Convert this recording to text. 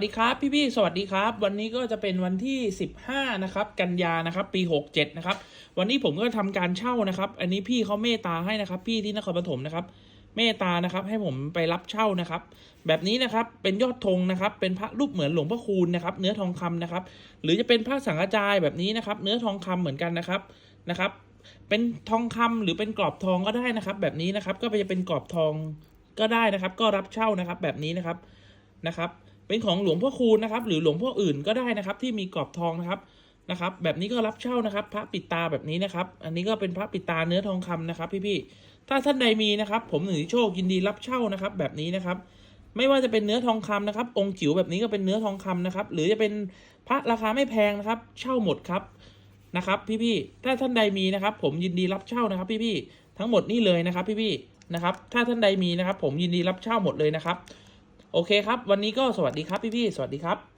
สวัสดีครับพี่ๆสวัสดีครับ วันนี้ก็จะเป็นวันที่ 15 นะครับ กันยานะครับ ปี 67 นะครับ วันนี้ผมก็ทำการเช่านะครับ อันนี้พี่เขาเมตตาให้นะครับ พี่ที่นครปฐมนะครับ เมตตานะครับ ให้ผมไปรับเช่านะครับ แบบนี้นะครับเป็นยอดธงนะครับ เป็นพระรูปเหมือนหลวงพ่อคูณนะครับ เนื้อทองคำนะครับ หรือจะเป็นพระสังฆจายแบบนี้นะครับ เนื้อทองคำเหมือนกันนะครับนะครับ เป็นทองคำหรือเป็นกรอบทองก็ได้นะครับ แบบนี้นะครับก็จะเป็นกรอบทองก็ได้นะครับ ก็รับเช่านะครับ แบบนี้นะครับนะครับ เป็นของหลวงพ่อคูณนะครับ หรือหลวงพ่ออื่นก็ได้นะครับ ที่มีกรอบทองนะครับนะครับ แบบนี้ก็รับเช่านะครับ พระปิดตาแบบนี้นะครับ อันนี้ก็เป็นพระปิดตาเนื้อทองคำนะครับ พี่ๆถ้าท่านใดมีนะครับ ผมหนึ่งโชคยินดีรับเช่านะครับ แบบนี้นะครับ ไม่ว่าจะเป็นเนื้อทองคำนะครับ องค์จิ๋วแบบนี้ก็เป็นเนื้อทองคำนะครับ หรือจะเป็นพระราคาไม่แพงนะครับ เช่าหมดครับนะครับ พี่ๆถ้าท่านใดมีนะครับ ผมยินดีรับเช่านะครับ พี่ๆทั้งหมดนี่เลยนะครับ พี่ๆนะครับ ถ้าท่านใดมีนะครับ ผมยินดีรับเช่าหมดเลยนะครับ โอเคครับ วันนี้ก็สวัสดีครับพี่ๆสวัสดีครับ